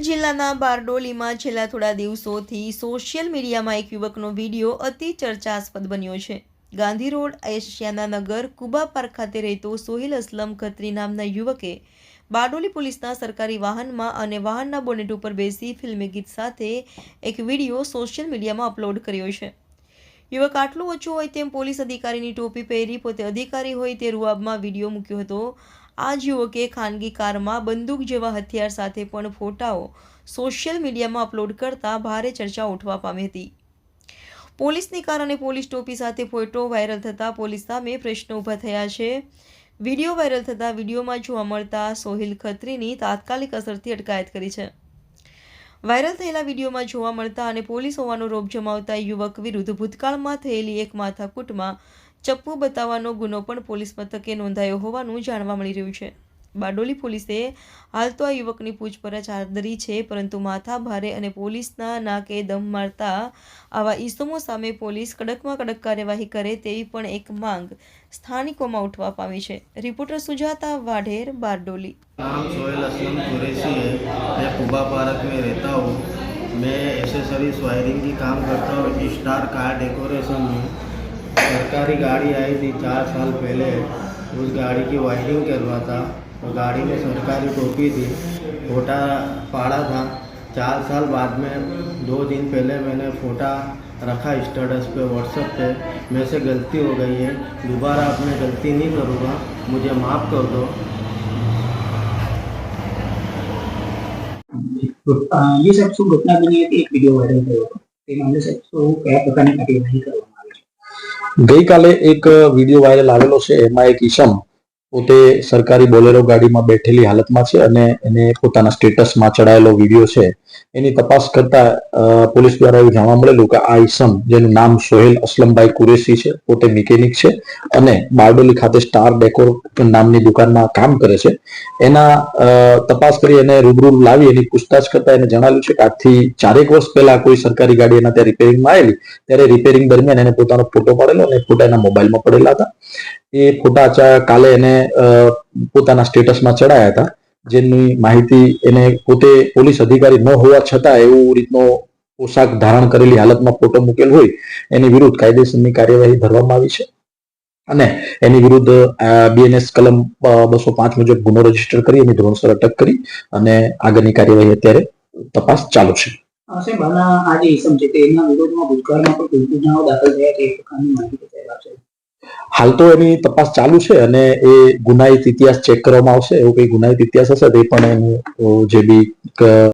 બારડોલીમાં છેલ્લા થોડા દિવસોથી સોશિયલ મીડિયામાં એક યુવકનો વીડિયો અતિ ચર્ચાસ્પદ બન્યો છે. ગાંધી રોડ, એશિયાના નગર, કુબા પાર્ક ખાતે રહેતો સોહિલ અસલમ ખત્રી નામના યુવકે બારડોલી પોલીસના સરકારી વાહનમાં અને વાહનના બોનેટ ઉપર બેસી ફિલ્મી ગીત સાથે એક વીડિયો સોશિયલ મીડિયામાં અપલોડ કર્યો છે. યુવક આટલું ઓછું હોય તેમ પોલીસ અધિકારીની ટોપી પહેરી પોતે અધિકારી હોય તે રૂઆબમાં વીડિયો મૂક્યો હતો. આ યુવકે ખાનગી કારમાં બંદૂક જેવા હથિયાર સાથે પણ ફોટાઓ સોશિયલ મીડિયામાં અપલોડ કરતા ભારે ચર્ચા ઉઠવા પામી હતી. પોલીસની કાર અને પોલીસ ટોપી સાથે ફોટો વાયરલ થતાં પોલીસ સામે પ્રશ્નો ઊભા થયા છે. વીડિયો વાયરલ થતાં વિડીયોમાં જોવા મળતા સોહિલ ખત્રીની તાત્કાલિક અસરથી અટકાયત કરી છે. વાયરલ થયેલા વિડીયોમાં જોવા મળતા અને પોલીસ હોવાનો રોપ જમાવતા યુવક વિરુદ્ધ ભૂતકાળમાં થયેલી એક માથાકૂટમાં ચપ્પુ બતાવવાનો ગુનો પણ પોલીસ મથકે નોંધાયો હોવાનું જાણવા મળી રહ્યું છે બારડોલી પોલીસે હાલ તો આ યુવકની પૂછપરછ હાથ ધરી છે પરંતુ માથા ભારે અને પોલીસના નાકે દમ મારતા આવા ઈસમો સામે પોલીસ કડકમાં કડક કાર્યવાહી કરે તેવી પણ એક માંગ સ્થાનિકોમાં ઉઠવા પામી છે રિપોર્ટર સુજાતા વાઢેર બારડોલી नाम सोहेल असलम कुरैशी है मैं कुबा पार्क में रहता हूँ मैं एसेसरीज वायरिंग की काम करता हूँ स्टार कार डेकोरेशन में सरकारी गाड़ी आई थी चार साल पहले उस गाड़ी की वायरिंग करवा था और गाड़ी में सरकारी टोपी थी फोटा पाड़ा था चार साल बाद में दो दिन पहले मैंने फोटा रखा स्टेटस पे व्हाट्सएप पे मेरे से गलती हो गई है दोबारा अब मैं गलती नहीं करूँगा मुझे माफ़ कर दो અ, જી સાહેબ શું ઘટના બની હતી એક વિડીયો વાયરલ થયો હતો તે મામલે સાહેબ શું કયા પ્રકારની કાર્યવાહી કરવામાં આવી છે ગઈકાલે એક વીડિયો વાયરલ આવેલો છે એમાં એક ઈસમ પોતે સરકારી બોલેરો ગાડીમાં બેઠેલી હાલતમાં છે અને એને પોતાના સ્ટેટસમાં ચડાયેલો વીડિયો છે. એની તપાસ કરતા પોલીસ દ્વારા એવું જાણવા મળેલું કે આ ઇસમ જેનું નામ સોહેલ અસલમભાઈ કુરેશી છે, પોતે મિકેનિક છે અને બારડોલી ખાતે સ્ટાર ડેકોર નામની દુકાનમાં કામ કરે છે. એના તપાસ કરી એને રૂબરૂ લાવી એની પૂછતાછ કરતા એને જણાવ્યું છે કે આજથી ચારેક વર્ષ પહેલા કોઈ સરકારી ગાડી એના ત્યાં રિપેરિંગમાં આવેલી, ત્યારે રિપેરિંગ દરમિયાન એને પોતાનો ફોટો પાડેલો અને ફોટા એના મોબાઈલમાં પડેલા હતા. એ ફોટા કાલે એને પોતાના સ્ટેટસમાં ચડાયા હતા. જેની માહિતી એને પોતે પોલીસ અધિકારી ન હોવા છતાં એવું રીતનો પોશાક ધારણ કરેલી હાલતમાં ફોટો મૂકેલ હોય, એની વિરુદ્ધ કાયદેસરની કાર્યવાહી ધરવામાં આવી છે. અને એની વિરુદ્ધ બીએનએસ કલમ બસો પાંચ મુજબ ગુનો રજિસ્ટર કરી એની ધોરણસર અટક કરી અને આગળની કાર્યવાહી અત્યારે તપાસ ચાલુ છે. આજે ઇસમ છે વિરોધમાં ભૂતકાળમાં પણ ગુનાઓ દાખલ થયા છે? હાલ તો એની તપાસ ચાલુ છે અને એ ગુનાહિત ઇતિહાસ ચેક કરવામાં આવશે, એવું કઈ ગુનાહિત ઇતિહાસ હશે તે પણ એનું જે બી